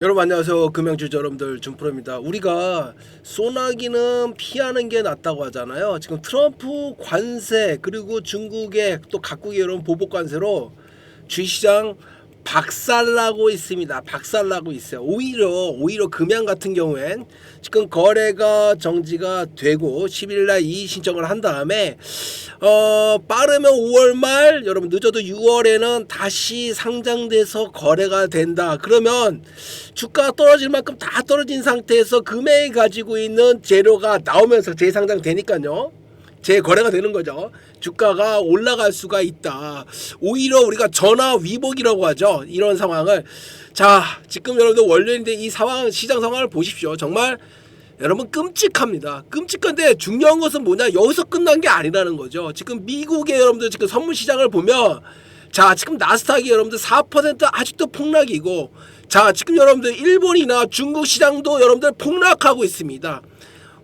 여러분 안녕하세요. 금양주 여러분들 준프로입니다. 우리가 소나기는 피하는 게 낫다고 하잖아요. 지금 트럼프 관세 그리고 중국의 또 각국의 여러분 보복 관세로 주식시장 박살나고 있습니다. 박살나고 있어요. 오히려 오히려 금양 같은 경우엔 지금 거래가 정지가 되고 10일 날 이의 신청을 한 다음에 어 빠르면 5월 말 여러분 늦어도 6월에는 다시 상장돼서 거래가 된다. 그러면 주가가 떨어질 만큼 다 떨어진 상태에서 금액이 가지고 있는 재료가 나오면서 재상장 되니까요 재거래가 되는 거죠. 주가가 올라갈 수가 있다. 오히려 우리가 전화 위복이라고 하죠. 이런 상황을 자 지금 여러분들 월요일인데 이 상황 시장 상황을 보십시오. 정말 여러분 끔찍합니다. 끔찍한데 중요한 것은 뭐냐 여기서 끝난 게 아니라는 거죠. 지금 미국의 여러분들 지금 선물 시장을 보면 자 지금 나스닥이 여러분들 4% 아직도 폭락이고 자 지금 여러분들 일본이나 중국 시장도 여러분들 폭락하고 있습니다.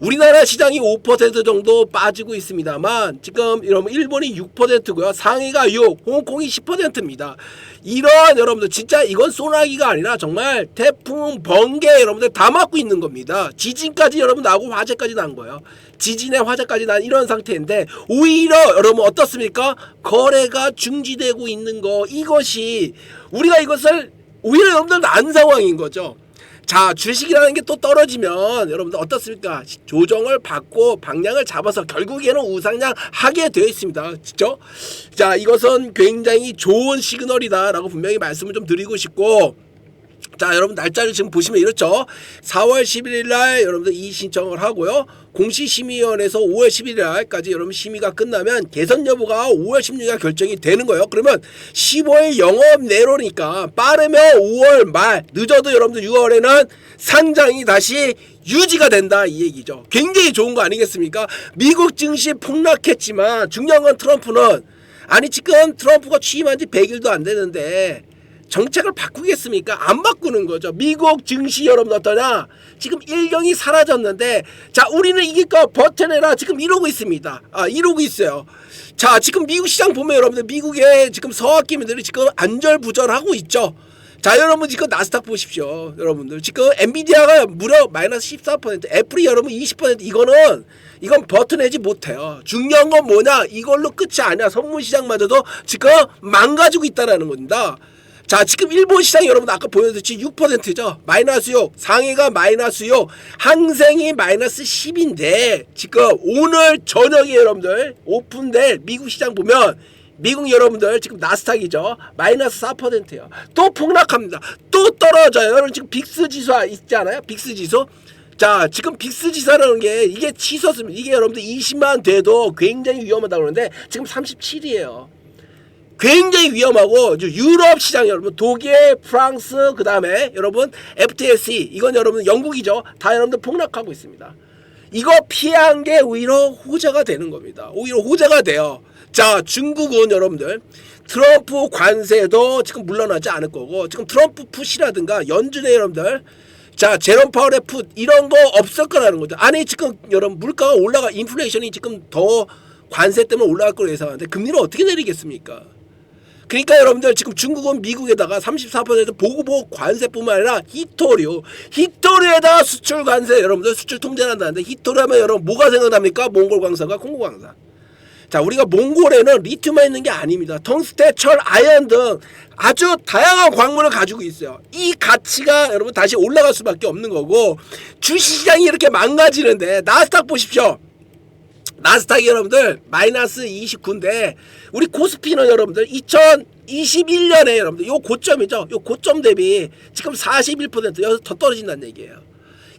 우리나라 시장이 5% 정도 빠지고 있습니다만 지금 여러분 일본이 6%고요. 상해가 6, 홍콩이 10%입니다. 이러한 여러분들 진짜 이건 소나기가 아니라 정말 태풍, 번개 여러분들 다 맞고 있는 겁니다. 지진까지 여러분 나고 화재까지 난 거예요. 지진에 화재까지 난 이런 상태인데 오히려 여러분 어떻습니까? 거래가 중지되고 있는 거 이것이 우리가 이것을 오히려 여러분들 난 상황인 거죠. 자 주식이라는 게 또 떨어지면 여러분들 어떻습니까? 조정을 받고 방향을 잡아서 결국에는 우상향 하게 되어 있습니다. 그죠? 자 이것은 굉장히 좋은 시그널이다라고 분명히 말씀을 좀 드리고 싶고 자 여러분 날짜를 지금 보시면 이렇죠. 4월 11일 날 여러분들 이의 신청을 하고요. 공시심의위원회에서 5월 11일 날까지 여러분 심의가 끝나면 개선 여부가 5월 16일 결정이 되는 거예요. 그러면 15일 영업 내로니까 빠르면 5월 말 늦어도 여러분들 6월에는 상장이 다시 유지가 된다 이 얘기죠. 굉장히 좋은 거 아니겠습니까? 미국 증시 폭락했지만 중요한 건 트럼프는 아니 지금 트럼프가 취임한 지 100일도 안 되는데 정책을 바꾸겠습니까? 안 바꾸는 거죠. 미국 증시 여러분 어떠냐? 지금 일경이 사라졌는데 자 우리는 거 버텨내라 지금 이러고 있습니다. 아 이러고 있어요. 자 지금 미국 시장 보면 여러분들 미국의 지금 서학기민들이 지금 안절부절하고 있죠. 자 여러분 지금 나스닥 보십시오 여러분들 지금 엔비디아가 무려 마이너스 14% 애플이 여러분 20% 이거는 이건 버텨내지 못해요 중요한 건 뭐냐 이걸로 끝이 아니야 선물 시장마저도 지금 망가지고 있다라는 겁니다 자 지금 일본 시장 여러분 아까 보여드렸지 6%죠. 마이너스 6 상해가 마이너스 6 항생이 마이너스 10인데 지금 오늘 저녁에 여러분들 오픈될 미국 시장 보면 미국 여러분들 지금 나스닥이죠. 마이너스 4%예요. 또 폭락합니다. 또 떨어져요. 여러분 지금 빅스 지수 있지 않아요? 빅스 지수? 자 지금 빅스 지수라는 게 이게 치솟습니다. 이게 여러분들 20만 돼도 굉장히 위험하다고 그러는데 지금 37이에요 굉장히 위험하고 유럽 시장 여러분 독일, 프랑스 그 다음에 여러분 FTSE 이건 여러분 영국이죠 다 여러분들 폭락하고 있습니다. 이거 피한 게 오히려 호재가 되는 겁니다. 오히려 호재가 돼요. 자 중국은 여러분들 트럼프 관세도 지금 물러나지 않을 거고 지금 트럼프 풋이라든가 연준의 여러분들 자 제롬 파월의 풋 이런 거 없을 거라는 거죠. 아니 지금 여러분 물가가 올라가 인플레이션이 지금 더 관세 때문에 올라갈 거로 예상하는데 금리를 어떻게 내리겠습니까? 그러니까 여러분들 지금 중국은 미국에다가 34% 보고보 관세뿐만 아니라 히토류, 히토류에다가 수출 관세 여러분들 수출 통제를 한다는데 히토류 하면 여러분 뭐가 생각납니까? 몽골 광산과 콩고 광산. 자 우리가 몽골에는 리튬만 있는 게 아닙니다. 텅스테, 철, 아연 등 아주 다양한 광물을 가지고 있어요. 이 가치가 여러분 다시 올라갈 수밖에 없는 거고 주식시장이 이렇게 망가지는데 나스닥 보십시오. 나스닥이 여러분들 마이너스 29인데 우리 코스피는 여러분들 2021년에 여러분들 요 고점이죠. 요 고점 대비 지금 41% 여기서 더 떨어진다는 얘기예요.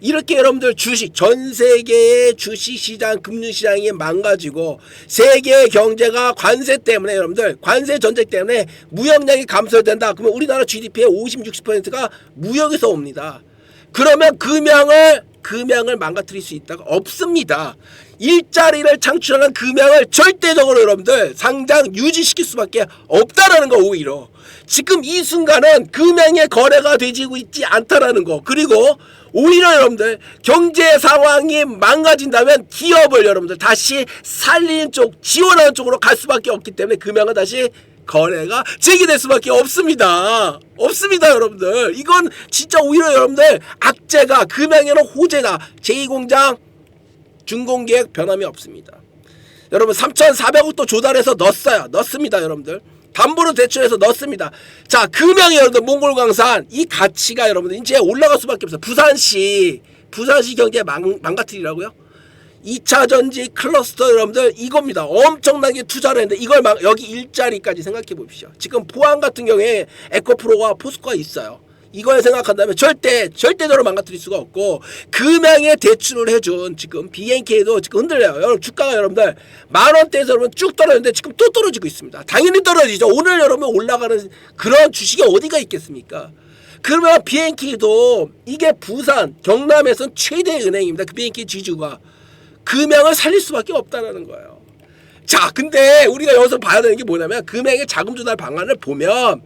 이렇게 여러분들 주식 전 세계의 주식 시장 금융 시장이 망가지고 세계 경제가 관세 때문에 여러분들 관세 전쟁 때문에 무역량이 감소된다. 그러면 우리나라 GDP의 50, 60%가 무역에서 옵니다. 그러면 금양을 금양을 망가뜨릴 수 있다가 없습니다. 일자리를 창출하는 금양을 절대적으로 여러분들 상장 유지시킬 수밖에 없다라는 거 오히려 지금 이 순간은 금양의 거래가 되지고 있지 않다라는 거 그리고 오히려 여러분들 경제 상황이 망가진다면 기업을 여러분들 다시 살리는 쪽 지원하는 쪽으로 갈 수밖에 없기 때문에 금양은 다시 거래가 제기될 수밖에 없습니다. 없습니다, 여러분들. 이건 진짜 오히려 여러분들 악재가 금양에는 호재다. 제2공장 준공계획 변함이 없습니다. 여러분 3,400억 또 조달해서 넣었어요. 넣습니다, 여러분들. 담보로 대출해서 넣습니다. 자, 금양이 여러분들 몽골광산 이 가치가 여러분들 이제 올라갈 수밖에 없어요. 부산시 부산시 경제 망, 망가뜨리라고요? 2차 전지 클러스터 여러분들 이겁니다. 엄청나게 투자를 했는데 이걸 막 여기 일자리까지 생각해 보십시오. 지금 포항 같은 경우에 에코프로가 포스코가 있어요. 이걸 생각한다면 절대 절대적으로 망가뜨릴 수가 없고 금양에 대출을 해준 지금 BNK도 지금 흔들려요. 여러분 주가가 여러분들 만 원대에서 여러분 쭉 떨어졌는데 지금 또 떨어지고 있습니다. 당연히 떨어지죠. 오늘 여러분 올라가는 그런 주식이 어디가 있겠습니까? 그러면 BNK도 이게 부산 경남에선 최대 은행입니다. 그 BNK 지주가 금양을 살릴 수밖에 없다는 거예요. 자, 근데 우리가 여기서 봐야 되는 게 뭐냐면 금양의 자금 조달 방안을 보면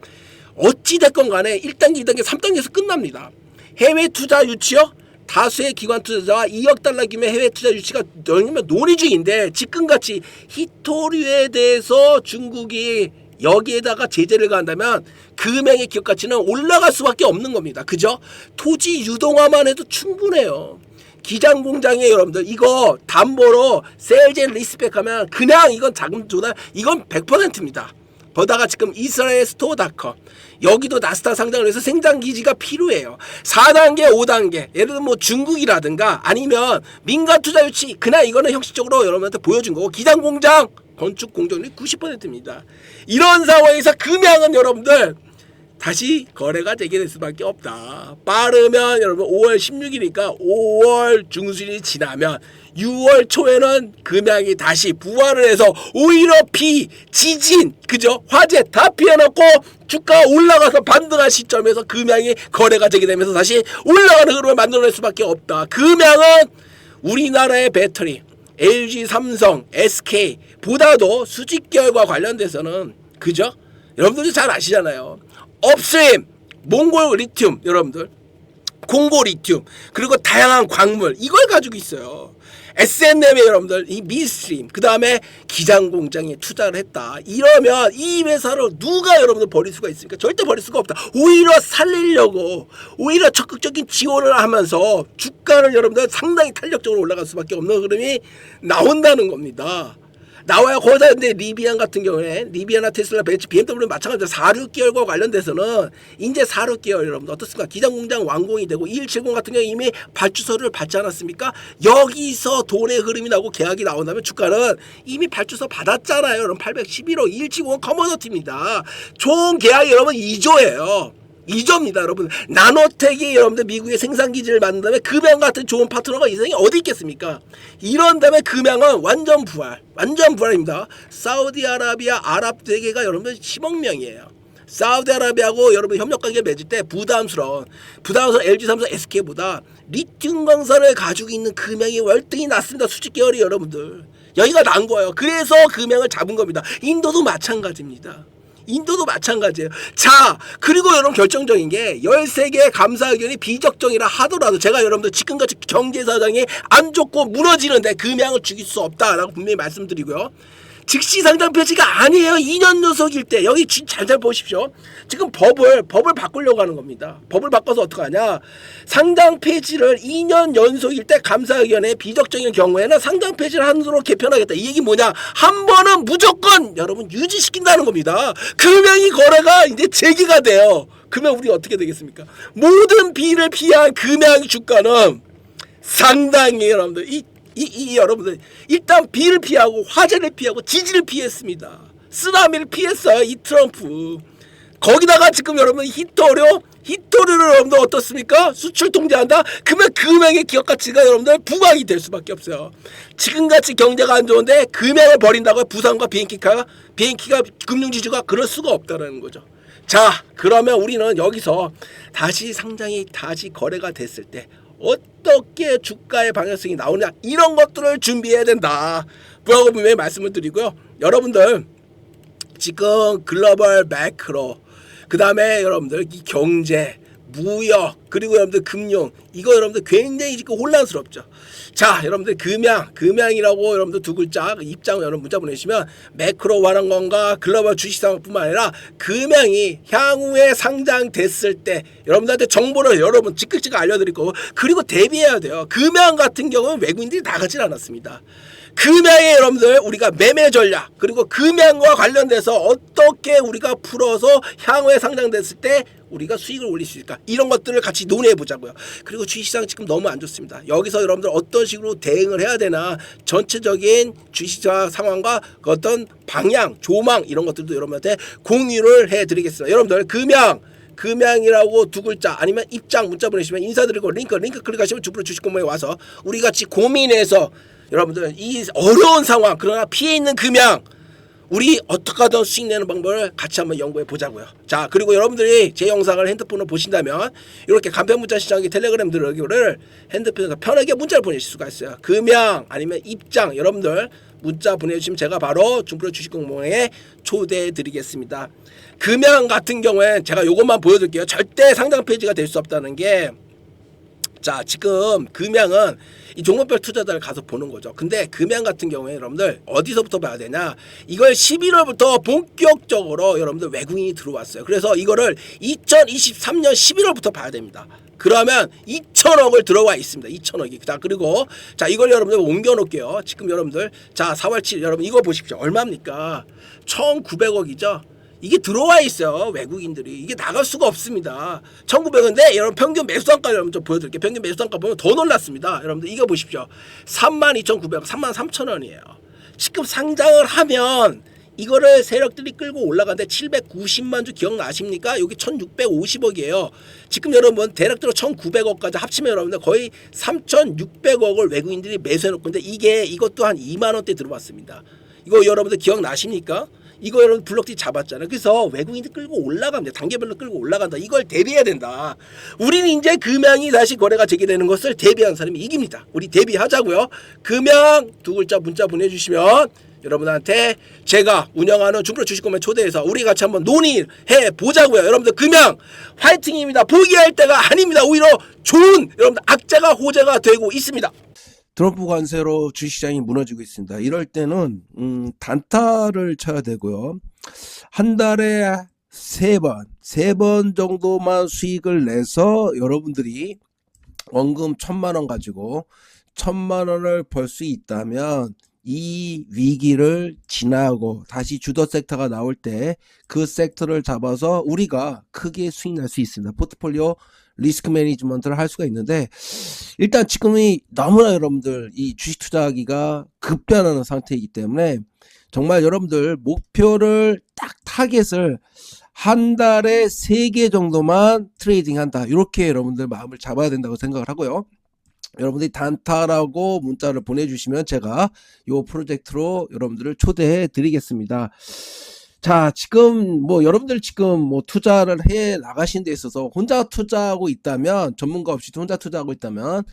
어찌 됐건 간에 1단계, 2단계, 3단계에서 끝납니다. 해외 투자 유치요? 다수의 기관 투자자와 2억 달러 규모의 해외 투자 유치가 논의 중인데 지금같이 히토류에 대해서 중국이 여기에다가 제재를 가한다면 금액의 기업 가치는 올라갈 수밖에 없는 겁니다. 그죠? 토지 유동화만 해도 충분해요. 기장 공장에 여러분들 이거 담보로 세일즈 리스펙하면 그냥 이건 자금 조달 이건 100%입니다. 보다가 지금 이스라엘 스토어닷컴 여기도 나스닥 상장을 해서 생산 기지가 필요해요. 4단계, 5단계 예를 들면 뭐 중국이라든가 아니면 민간 투자 유치 그냥 이거는 형식적으로 여러분한테 보여준 거고 기장 공장 건축 공정률 90%입니다. 이런 상황에서 금양은 여러분들 다시 거래가 되게 될 수밖에 없다. 빠르면 여러분 5월 16일이니까 5월 중순이 지나면 6월 초에는 금양이 다시 부활을 해서 오히려 비, 지진, 그죠? 화재 다 피해놓고 주가가 올라가서 반등한 시점에서 금양이 거래가 되게 되면서 다시 올라가는 흐름을 만들어낼 수밖에 없다. 금양은 우리나라의 배터리, LG, 삼성, SK 보다도 수직 계열과 관련돼서는 그죠? 여러분들도 잘 아시잖아요. 업스트림, 몽골 리튬 여러분들. 공고 리튬. 그리고 다양한 광물. 이걸 가지고 있어요. SNM의 여러분들 이 미스트림 그 다음에 기장 공장에 투자를 했다. 이러면 이 회사를 누가 여러분들 버릴 수가 있습니까? 절대 버릴 수가 없다. 오히려 살리려고 오히려 적극적인 지원을 하면서 주가를 여러분들 상당히 탄력적으로 올라갈 수밖에 없는 흐름이 나온다는 겁니다 나와요. 거기다 근데 리비안 같은 경우에 리비안나 테슬라, 벤츠, BMW 마찬가지로 4, 6개월과 관련돼서는 이제 4, 6개월 여러분 어떻습니까? 기장 공장 완공이 되고 2170 같은 경우 이미 발주서를 받지 않았습니까? 여기서 돈의 흐름이 나고 계약이 나온다면 주가는 이미 발주서 받았잖아요. 여러분 811억 2170은 커머더티입니다. 총 계약이 여러분 2조예요. 2조입니다, 여러분. 나노텍이 여러분들 미국의 생산 기지를 만든 다음에 금양 같은 좋은 파트너가 이 세상에 어디 있겠습니까? 이런 다음에 금양은 완전 부활, 완전 부활입니다. 사우디아라비아 아랍 대계가 여러분들 10억 명이에요. 사우디아라비아하고 여러분 협력 관계 맺을 때 부담스러운 부담스러운 LG 삼성 SK보다 리튬 광산을 가지고 있는 금양이 월등히 낮습니다. 수직 계열이 여러분들 여기가 난 거예요. 그래서 금양을 잡은 겁니다. 인도도 마찬가지입니다. 인도도 마찬가지예요. 자, 그리고 여러분 결정적인 게 13개 감사 의견이 비적정이라 하더라도 제가 여러분들 지금같이 경제 사정이 안 좋고 무너지는데 금양을 죽일 수 없다라고 분명히 말씀드리고요. 즉시 상장 폐지가 아니에요. 2년 연속일 때 여기 잘잘 보십시오. 지금 법을 법을 바꾸려고 하는 겁니다. 법을 바꿔서 어떻게 하냐? 상장 폐지를 2년 연속일 때 감사 의견에 비적정인 경우에는 상장 폐지를 한으로 개편하겠다. 이 얘기 뭐냐? 한 번은 무조건 여러분 유지시킨다는 겁니다. 금양이 거래가 이제 재개가 돼요. 그러면 우리 어떻게 되겠습니까? 모든 비를 피한 금양 주가는 상당히 여러분들 이 이, 이 여러분들 일단 비를 피하고 화재를 피하고 지진을 피했습니다. 쓰나미를 피했어요. 이 트럼프. 거기다가 지금 여러분 히토류 히토류를 여러분들 어떻습니까? 수출 통제한다? 그러면 금액의 기업 가치가 여러분들 부각이 될 수밖에 없어요. 지금같이 경제가 안 좋은데 금액을 버린다고 부산과 비행기가 비행기가 금융지주가 그럴 수가 없다는 거죠. 자 그러면 우리는 여기서 다시 상장이 다시 거래가 됐을 때 어떻게 주가의 방향성이 나오냐 이런 것들을 준비해야 된다. 뭐라고 분명히 말씀을 드리고요. 여러분들 지금 글로벌 매크로 그 다음에 여러분들 이 경제 무역 그리고 여러분들 금융 이거 여러분들 굉장히 지금 혼란스럽죠. 자 여러분들 금양 금양이라고 여러분들 두 글자 입장 여러분 문자 보내시면 매크로 완화건과 글로벌 주식상황뿐만 아니라 금양이 향후에 상장됐을 때 여러분들한테 정보를 여러분 즉각즉각 알려드릴 거고 그리고 대비해야 돼요. 금양 같은 경우는 외국인들이 나가질 않았습니다. 금양에 여러분들 우리가 매매 전략 그리고 금양과 관련돼서 어떻게 우리가 풀어서 향후에 상장됐을 때 우리가 수익을 올릴 수 있을까 이런 것들을 같이 논의해 보자고요. 그리고 주식시장 지금 너무 안 좋습니다. 여기서 여러분들 어떤 식으로 대응을 해야 되나 전체적인 주식시장 상황과 그 어떤 방향, 조망 이런 것들도 여러분한테 공유를 해드리겠습니다. 여러분들 금양 금양이라고 두 글자 아니면 입장 문자 보내시면 인사드리고 링크 링크 클릭하시면 주프로 주식공모에 와서 우리 같이 고민해서 여러분들 이 어려운 상황 그러나 피해 있는 금양 우리 어떻게 하든 수익 내는 방법을 같이 한번 연구해 보자고요. 자 그리고 여러분들이 제 영상을 핸드폰으로 보신다면 이렇게 간편 문자 시장의 텔레그램 들어오기를 핸드폰에서 편하게 문자를 보내실 수가 있어요. 금양 아니면 입장 여러분들 문자 보내주시면 제가 바로 중프로 주식공모에 초대해 드리겠습니다. 금양 같은 경우엔 제가 요것만 보여드릴게요. 절대 상장 페이지가 될 수 없다는 게 자 지금 금양은 이 종목별 투자자를 가서 보는 거죠. 근데 금양 같은 경우에 여러분들 어디서부터 봐야 되냐? 이걸 11월부터 본격적으로 여러분들 외국인이 들어왔어요. 그래서 이거를 2023년 11월부터 봐야 됩니다. 그러면 2천억을 들어와 있습니다. 2천억이. 자, 그리고 자, 이걸 여러분들 옮겨 놓을게요. 지금 여러분들 자, 4월 7일 여러분 이거 보십시오. 얼마입니까? 1,900억이죠. 이게 들어와 있어요 외국인들이 이게 나갈 수가 없습니다 1900원인데 여러분 평균 매수단가 여러분 좀 보여드릴게요 평균 매수단가 보면 더 놀랐습니다 여러분들 이거 보십시오 32,900원 33,000원이에요 지금 상장을 하면 이거를 세력들이 끌고 올라가는데 790만 주 기억나십니까? 여기 1650억이에요. 지금 여러분 대략적으로 1900억까지 합치면 여러분들 거의 3600억을 외국인들이 매수해 놓고 있는데 이게 이것도 한 2만 원대 들어왔습니다. 이거 여러분들 기억나십니까? 이거 여러분 블록티 잡았잖아요. 그래서 외국인들 끌고 올라갑니다. 단계별로 끌고 올라간다. 이걸 대비해야 된다. 우리는 이제 금양이 다시 거래가 재개되는 것을 대비한 사람이 이깁니다. 우리 대비하자고요. 금양 두 글자 문자 보내주시면 여러분한테 제가 운영하는 중프로 주식공매 초대해서 우리 같이 한번 논의해 보자고요. 여러분들 금양 화이팅입니다. 포기할 때가 아닙니다. 오히려 좋은 여러분들 악재가 호재가 되고 있습니다. 트럼프 관세로 주식시장이 무너지고 있습니다. 이럴 때는 음, 단타를 쳐야 되고요. 한 달에 세 번, 세 번 정도만 수익을 내서 여러분들이 원금 천만 원 가지고 천만 원을 벌 수 있다면 이 위기를 지나고 다시 주도 섹터가 나올 때 그 섹터를 잡아서 우리가 크게 수익 날 수 있습니다. 포트폴리오 리스크 매니지먼트를 할 수가 있는데 일단 지금이 너무나 여러분들 이 주식 투자하기가 급변하는 상태이기 때문에 정말 여러분들 목표를 딱 타겟을 한 달에 세 개 정도만 트레이딩 한다. 이렇게 여러분들 마음을 잡아야 된다고 생각을 하고요. 여러분들이 단타라고 문자를 보내주시면 제가 이 프로젝트로 여러분들을 초대해 드리겠습니다. 자, 지금 뭐 여러분들 지금 뭐 투자를 해 나가신 데 있어서 혼자 투자하고 있다면 전문가 없이 혼자 투자하고 있다면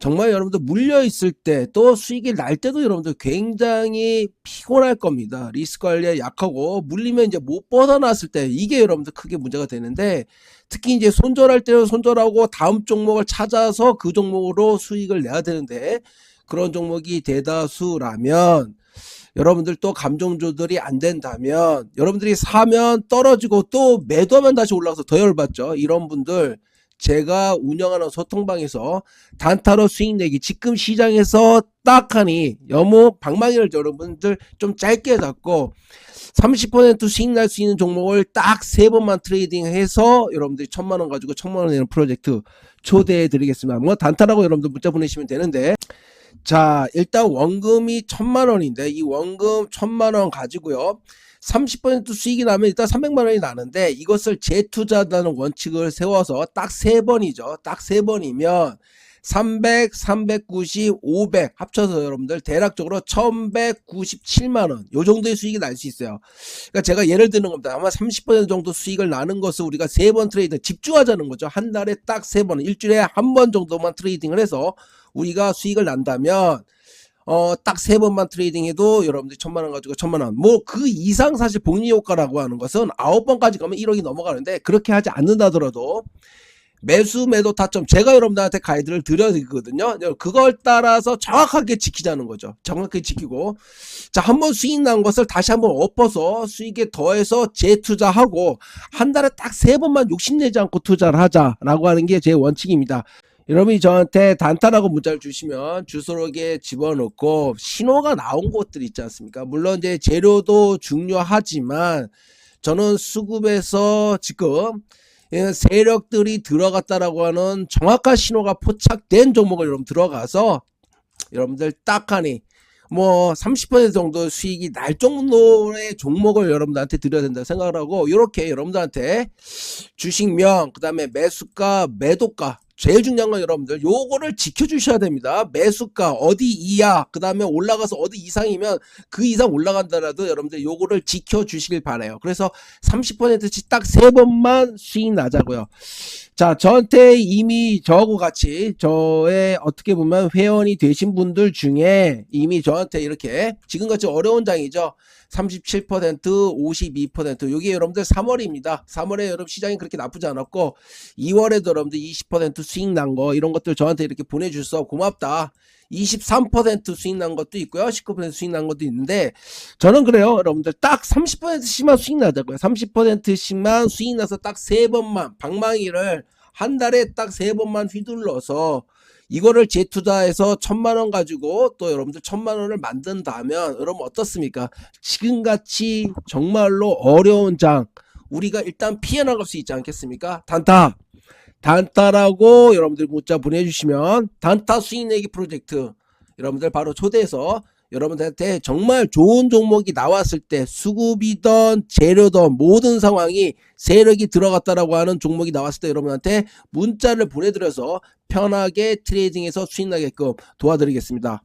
정말 여러분들 물려 있을 때 또 수익이 날 때도 여러분들 굉장히 피곤할 겁니다. 리스크 관리에 약하고 물리면 이제 못 벗어났을 때 이게 여러분들 크게 문제가 되는데 특히 이제 손절할 때는 손절하고 다음 종목을 찾아서 그 종목으로 수익을 내야 되는데 그런 종목이 대다수라면 여러분들 또 감정 조절이 안 된다면 여러분들이 사면 떨어지고 또 매도하면 다시 올라가서 더 열받죠. 이런 분들 제가 운영하는 소통방에서 단타로 수익 내기 지금 시장에서 딱 하니 너무 방망이를 여러분들 좀 짧게 잡고 30% 수익 날 수 있는 종목을 딱 세 번만 트레이딩 해서 여러분들이 천만 원 가지고 천만 원 내는 프로젝트 초대해 드리겠습니다. 뭐 단타라고 여러분들 문자 보내시면 되는데 자, 일단 원금이 천만 원인데 이 원금 천만 원 가지고요. 30% 수익이 나면 일단 300만 원이 나는데 이것을 재투자하는 원칙을 세워서 딱 세 번이죠. 딱 세 번이면 300, 390, 500 합쳐서 여러분들 대략적으로 1197만 원. 요 정도의 수익이 날 수 있어요. 그러니까 제가 예를 드는 겁니다. 아마 30% 정도 수익을 나는 것을 우리가 세 번 트레이딩 집중하자는 거죠. 한 달에 딱 세 번, 일주일에 한 번 정도만 트레이딩을 해서 우리가 수익을 난다면 어, 딱 세 번만 트레이딩해도 여러분들이 천만 원 가지고 천만 원. 뭐 그 이상 사실 복리 효과라고 하는 것은 아홉 번까지 가면 1억이 넘어가는데 그렇게 하지 않는다더라도 매수 매도 타점 제가 여러분들한테 가이드를 드려드리거든요. 그걸 따라서 정확하게 지키자는 거죠. 정확하게 지키고 자 한 번 수익 난 것을 다시 한번 엎어서 수익에 더해서 재투자하고 한 달에 딱 세 번만 욕심내지 않고 투자를 하자라고 하는 게 제 원칙입니다. 여러분이 저한테 단타라고 문자를 주시면 주소록에 집어넣고 신호가 나온 곳들 있지 않습니까? 물론 이제 재료도 중요하지만 저는 수급에서 지금 예, 세력들이 들어갔다라고 하는 정확한 신호가 포착된 종목을 여러분 들어가서 여러분들 딱하니 뭐 30% 정도 수익이 날 정도의 종목을 여러분들한테 드려야 된다 생각을 하고 이렇게 여러분들한테 주식명 그다음에 매수가 매도가 제일 중요한 건 여러분들 요거를 지켜주셔야 됩니다. 매수가 어디 이하 그 다음에 올라가서 어디 이상이면 그 이상 올라간다라도 여러분들 요거를 지켜주시길 바래요. 그래서 30%씩 딱 세 번만 수익 나자고요. 자, 저한테 이미 저하고 같이 저의 어떻게 보면 회원이 되신 분들 중에 이미 저한테 이렇게 지금같이 어려운 장이죠. 37%, 52%. 여기 여러분들 3월입니다. 3월에 여러분 시장이 그렇게 나쁘지 않았고 2월에도 여러분들 20% 수익 난 거 이런 것들 저한테 이렇게 보내주셔서 고맙다. 23% 수익 난 것도 있고요. 19% 수익 난 것도 있는데 저는 그래요. 여러분들 딱 30%씩만 수익 나자고요. 30%씩만 수익 나서 딱 세 번만 방망이를 한 달에 딱 세 번만 휘둘러서 이거를 재투자해서 천만 원 가지고 또 여러분들 천만 원을 만든다면 여러분 어떻습니까? 지금같이 정말로 어려운 장 우리가 일단 피해 나갈 수 있지 않겠습니까? 단타 단타라고 여러분들 문자 보내주시면 단타 수익 내기 프로젝트 여러분들 바로 초대해서 여러분들한테 정말 좋은 종목이 나왔을 때 수급이던 재료던 모든 상황이 세력이 들어갔다라고 하는 종목이 나왔을 때 여러분한테 문자를 보내드려서 편하게 트레이딩에서 수익 나게끔 도와드리겠습니다.